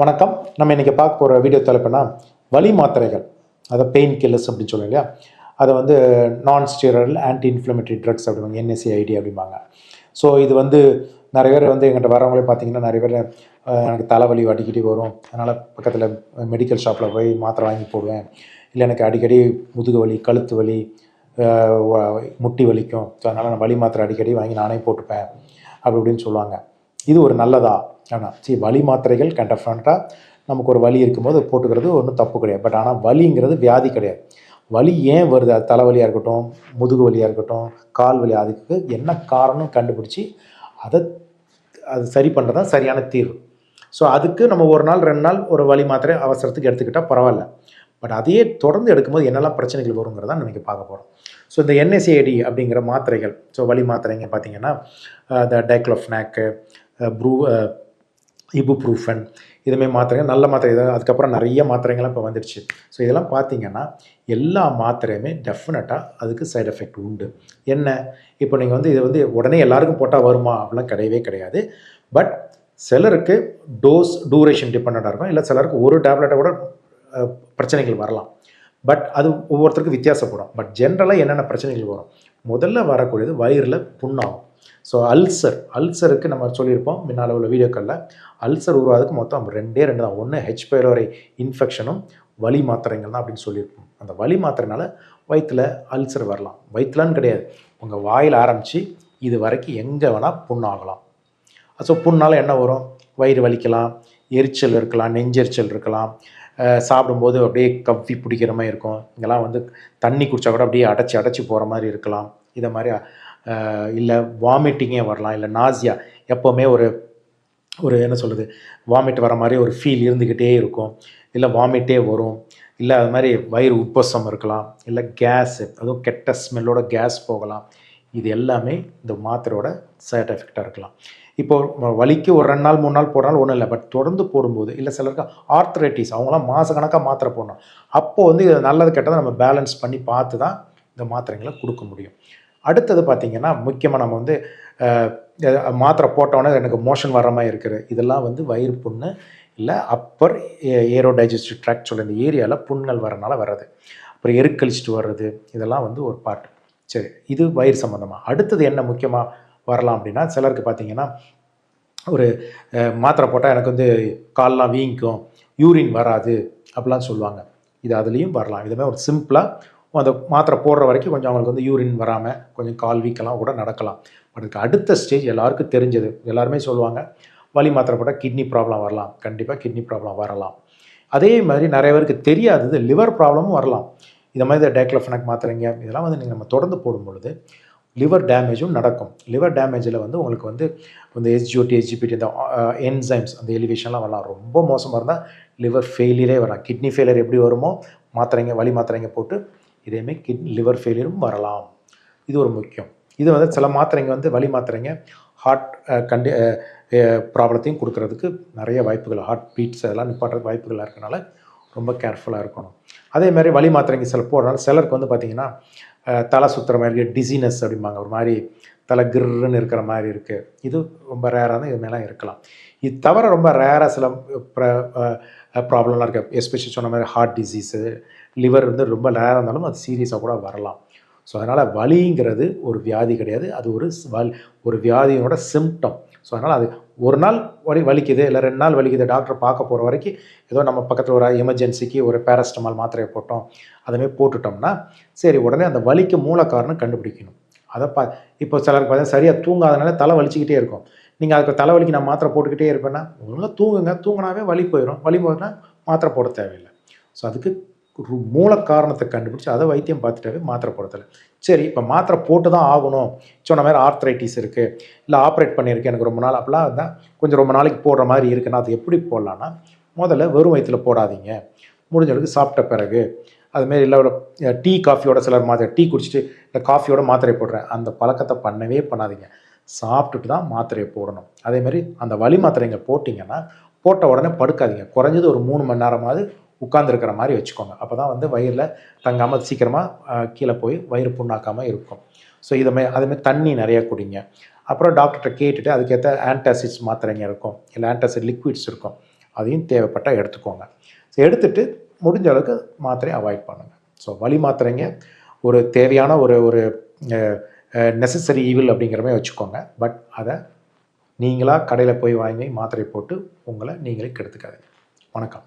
வணக்கம். நம்ம இன்றைக்கி பார்க்க போகிற வீடியோ தலைப்புனா வலி மாத்திரைகள். அதை பெயின் கில்லர்ஸ் அப்படின்னு சொல்லுவோம் இல்லையா? அதை வந்து நான் ஸ்டீரல் ஆன்டி இன்ஃப்ளமேட்டரி ட்ரக்ஸ் அப்படிம்பாங்க என்எஸ்சிஐடி அப்படிம்பாங்க. ஸோ இது வந்து நிறைய பேர் வந்து எங்கிட்ட வரவங்களே பார்த்தீங்கன்னா நிறைய பேர் எனக்கு தலைவலி அடிக்கடி வரும். அதனால் பக்கத்தில் மெடிக்கல் ஷாப்பில் போய் மாத்திரை வாங்கி போடுவேன். இல்லை எனக்கு அடிக்கடி முதுகு வலி கழுத்து வலி முட்டி வலிக்கும். ஸோ அதனால் நான் வலி மாத்திரை அடிக்கடி வாங்கி நானே போட்டுப்பேன். அப்படி இப்படின்னு சொல்லுவாங்க. இது ஒரு நல்லதா? ஆனால் சரி வலி மாத்திரைகள் கண்டஃபரண்ட்டாக நமக்கு ஒரு வலி இருக்கும்போது போட்டுக்கிறது ஒன்றும் தப்பு கிடையாது. பட் ஆனால் வலிங்கிறது வியாதி கிடையாது. வலி ஏன் வருது? அது தலைவலியாக இருக்கட்டும் முதுகு வலியாக இருக்கட்டும் கால் வலி அதுக்கு என்ன காரணம் கண்டுபிடிச்சி அதை அது சரி பண்ணுறது தான் சரியான தீர்வு. ஸோ அதுக்கு நம்ம ஒரு நாள் ரெண்டு நாள் ஒரு வலி மாத்திரை அவசரத்துக்கு எடுத்துக்கிட்டால் பரவாயில்ல. பட் அதையே தொடர்ந்து எடுக்கும்போது என்னெல்லாம் பிரச்சனைகள் வருங்கிறத நம்ம பார்க்க போகிறோம் ஸோ இந்த என்எஸ்ஏடி அப்படிங்கிற மாத்திரைகள் ஸோ வலி மாத்திரைங்க பார்த்தீங்கன்னா இந்த டைக்ளோஃப்னாக்கு ப்ரூ இபுப்ரூஃபன் இதுமாரி மாத்திரைங்க நல்ல மாத்திரை இதை அதுக்கப்புறம் நிறைய மாத்திரைங்கள்லாம் இப்போ வந்துடுச்சு. ஸோ இதெல்லாம் பார்த்தீங்கன்னா எல்லா மாத்திரையுமே டெஃபினட்டாக அதுக்கு சைடு எஃபெக்ட் உண்டு. என்ன? இப்போ நீங்கள் வந்து இது வந்து உடனே எல்லாருக்கும் போட்டால் வருமா? அப்படிலாம் கிடையவே கிடையாது. பட் சிலருக்கு டோஸ் டூரேஷன் டிபெண்ட்டாக இருக்கும். இல்லை சிலருக்கு ஒரு டேப்லெட்டை கூட பிரச்சனைகள் வரலாம். பட் அது ஒவ்வொருத்தருக்கும் வித்தியாசப்படும். பட் ஜென்ரலாக என்னென்ன பிரச்சனைகள் வரும்? முதல்ல வரக்கூடியது வயிறில் புண்ணாகும். ஸோ அல்சர் அல்சருக்கு நம்ம சொல்லியிருப்போம் முன்னால் உள்ள வீடியோக்களில். அல்சர் உருவாதுக்கு மொத்தம் ரெண்டே ரெண்டு தான். ஒன்று ஹெச் பைலோரை இன்ஃபெக்ஷனும் வலி மாத்திரைகள் தான் அப்படின்னு சொல்லியிருப்போம். அந்த வலி மாத்திரைனால வயிற்றில் அல்சர் வரலாம். வயிற்றுலான்னு கிடையாது. உங்கள் வாயில் ஆரம்பித்து இது வரைக்கும் எங்கே வேணால் புண்ணாகலாம். ஸோ புண்ணால் என்ன வரும்? வயிறு வலிக்கலாம் எரிச்சல் இருக்கலாம் நெஞ்செரிச்சல் இருக்கலாம். சாப்பிடும்போது அப்படியே கவ்வி பிடிக்கிற மாதிரி இருக்கும். இங்கெல்லாம் வந்து தண்ணி குடித்தா கூட அப்படியே அடைச்சி அடைச்சி போகிற மாதிரி இருக்கலாம். இதை மாதிரி இல்லை வாமிட்டிங்கே வரலாம் இல்லை நாசியா எப்போவுமே ஒரு ஒரு என்ன சொல்கிறது வாமிட் வர மாதிரி ஒரு ஃபீல் இருந்துக்கிட்டே இருக்கும். இல்லை வாமிட்டே வரும். இல்லை அது மாதிரி வயிறு உப்பசம் இருக்கலாம். இல்லை கேஸு அதுவும் கெட்ட ஸ்மெல்லோட கேஸ் போகலாம். இது எல்லாமே இந்த மாத்திரையோட சைட் எஃபெக்டாக இருக்கலாம். இப்போது வலிக்கு ஒரு ரெண்டு நாள் மூணு நாள் போடுறாலும் ஒன்றும் இல்லை. பட் தொடர்ந்து போடும்போது இல்லை சிலருக்கு ஆர்த்ரைட்டிஸ் அவங்களாம் மாதக்கணக்காக மாத்திரை போடணும். அப்போது வந்து இது நல்லது கெட்டதை நம்ம பேலன்ஸ் பண்ணி பார்த்து தான் இந்த மாத்திரைங்களை கொடுக்க முடியும். அடுத்தது பார்த்திங்கன்னா முக்கியமாக நம்ம வந்து மாத்திரை போட்டோன்னே எனக்கு மோஷன் வர மாதிரி இருக்குது. இதெல்லாம் வந்து வயிறு புண்ணு இல்லை அப்பர் ஏரோ டைஜஸ்டிவ் ட்ராக்ட் சொல்ல இந்த ஏரியாவில் புண்கள் வரனால வர்றது. அப்புறம் எருக்கழிச்சிட்டு வர்றது. இதெல்லாம் வந்து ஒரு பார்ட் சரி இது வயிறு சம்மந்தமாக அடுத்தது என்ன முக்கியமாக வரலாம் அப்படின்னா சிலருக்கு பார்த்தீங்கன்னா ஒரு மாத்திரை போட்டால் எனக்கு வந்து கால்லாம் வீங்கிக்கும் யூரின் வராது அப்படிலாம் சொல்லுவாங்க. இது அதுலேயும் வரலாம். இதுமாதிரி ஒரு சிம்பிளாக அந்த மாத்திரை போடுற வரைக்கும் கொஞ்சம் அவங்களுக்கு வந்து யூரின் வராமல் கொஞ்சம் கால் வீக்கெல்லாம் கூட நடக்கலாம். பட் அதுக்கு அடுத்த ஸ்டேஜ் எல்லாருக்கும் தெரிஞ்சது. எல்லாருமே சொல்லுவாங்க வலி மாத்திரை போட்டால் கிட்னி ப்ராப்ளம் வரலாம். கண்டிப்பாக கிட்னி ப்ராப்ளம் வரலாம். அதே மாதிரி நிறைய பேருக்கு தெரியாதது லிவர் ப்ராப்ளமும் வரலாம். இந்த மாதிரி இந்த டைக்ளோஃபெனாக் மாத்திரைங்க இதெல்லாம் வந்து நீங்கள் நம்ம தொடர்ந்து போடும் பொழுது லிவர் டேமேஜும் நடக்கும். லிவர் டேமேஜில் வந்து உங்களுக்கு வந்து இந்த எஸ்ஜிஓடி எஸ்ஜிபிடி இந்த என்சைம்ஸ் அந்த எலிவேஷன்லாம் வரலாம். ரொம்ப மோசமாக இருந்தால் லிவர் ஃபெயிலியரே வரலாம் கிட்னி ஃபெயிலியர் எப்படி வருமோ மாத்திரைங்க வலி மாத்திரைங்க போட்டு இதேமாரி கிட் லிவர் ஃபெயிலியரும் வரலாம். இது ஒரு முக்கியம். இது வந்து சில மாத்திரைங்க வந்து வழி மாத்திரைங்க ஹார்ட் கண்டி ப்ராப்ளத்தையும் கொடுக்கறதுக்கு நிறைய வாய்ப்புகள் ஹார்ட் பீட்ஸ் அதெல்லாம் நிப்பாட்டுறதுக்கு வாய்ப்புகளாக இருக்கனால ரொம்ப கேர்ஃபுல்லாக இருக்கணும். அதே மாதிரி வழி மாத்திரைங்க சில போடுறனால சிலருக்கு வந்து பார்த்திங்கன்னா தலை சுற்றுற மாதிரி இருக்குது டிசினஸ் அப்படிம்பாங்க. ஒரு மாதிரி தலை கிர்ன்னு இருக்கிற மாதிரி இருக்குது இது ரொம்ப ரேராக தான் இது மேலாம் இருக்கலாம். இது தவிர ரொம்ப ரேராக சில ப்ராப்ளம்லாம் இருக்குது எஸ்பெஷலி சொன்ன மாதிரி ஹார்ட் டிசீஸு லிவர் வந்து ரொம்ப நேரம் இருந்தாலும் அது சீரியஸாக கூட வரலாம். ஸோ அதனால் வலிங்கிறது ஒரு வியாதி கிடையாது. அது ஒரு வல் ஒரு வியாதியோட சிம்டம் ஸோ அதனால் அது ஒரு நாள் வலி வலிக்குது இல்லை ரெண்டு நாள் வலிக்குது டாக்டர் பார்க்க போகிற வரைக்கும் ஏதோ நம்ம பக்கத்தில் ஒரு எமர்ஜென்சிக்கு ஒரு பேரஸ்டமால் மாத்திரையை போட்டோம் அதுமாரி போட்டுட்டோம்னா சரி உடனே அந்த வலிக்கு மூல காரணம் கண்டுபிடிக்கணும். அதை பா இப்போ சிலருக்கு பார்த்தீங்கன்னா சரியாக தூங்காதனால தலை வலிச்சுக்கிட்டே இருக்கும். நீங்கள் அதுக்கு தலைவலிக்கு நான் மாத்திரை போட்டுக்கிட்டே இருப்பேன்னா ஒழுங்காக தூங்குங்க. தூங்கினாவே வலி போயிடும் வலி போதுன்னா மாத்திரை போட தேவையில்லை. ஸோ அதுக்கு மூல காரணத்தை கண்டுபிடிச்சி அதை வைத்தியம் பார்த்துட்டாவே மாத்திரை போடுறதில்ல. சரி இப்போ மாத்திரை போட்டு தான் ஆகணும். சொன்ன மாதிரி ஆர்த்ரைட்டிஸ் இருக்குது இல்லை ஆப்ரேட் பண்ணியிருக்கேன் எனக்கு ரொம்ப நாள். அப்படிலாம் இருந்தால் கொஞ்சம் ரொம்ப நாளைக்கு போடுற மாதிரி இருக்குன்னா அது எப்படி போடலான்னா முதல்ல வெறும் வயிற்றுல போடாதீங்க. முடிஞ்ச அளவுக்கு சாப்பிட்ட பிறகு. அதுமாரி இல்லை டீ காஃபியோட சிலர் மாத்திரை டீ குடிச்சிட்டு இல்லை காஃபியோட மாத்திரை போடுறேன் அந்த பழக்கத்தை பண்ணவே பண்ணாதீங்க. சாப்பிட்டுட்டு தான் மாத்திரையை போடணும். அதேமாரி அந்த வலி மாத்திரைங்க போட்டிங்கன்னா போட்ட உடனே படுக்காதீங்க. குறைஞ்சது ஒரு மூணு மணி நேரமாவது உட்கார்ந்துருக்கிற மாதிரி வச்சுக்கோங்க. அப்போ தான் வந்து வயிறில் தங்காமல் சீக்கிரமாக கீழே போய் வயிறு புண்ணாக்காமல் இருக்கும். ஸோ இதை மாதிரி அதேமாதிரி தண்ணி நிறையா குடிங்க. அப்புறம் டாக்டர்கிட்ட கேட்டுட்டு அதுக்கேற்ற ஆன்டாசிட்ஸ் மாத்திரைங்க இருக்கும். இல்லை ஆன்டாசிட் லிக்விட்ஸ் இருக்கும். அதையும் தேவைப்பட்டால் எடுத்துக்கோங்க. ஸோ எடுத்துட்டு முடிஞ்ச அளவுக்கு மாத்திரையை அவாய்ட் பண்ணுங்கள் ஸோ வலி மாத்திரைங்க ஒரு தேவையான ஒரு ஒரு நெசசரி ஈவில் அப்படிங்கிற மாதிரி வச்சுக்கோங்க. பட் அதை நீங்களாக கடையில் போய் வாங்கி மாத்திரை போட்டு உங்களை நீங்களே கெடுத்துக்காதீங்க. வணக்கம்.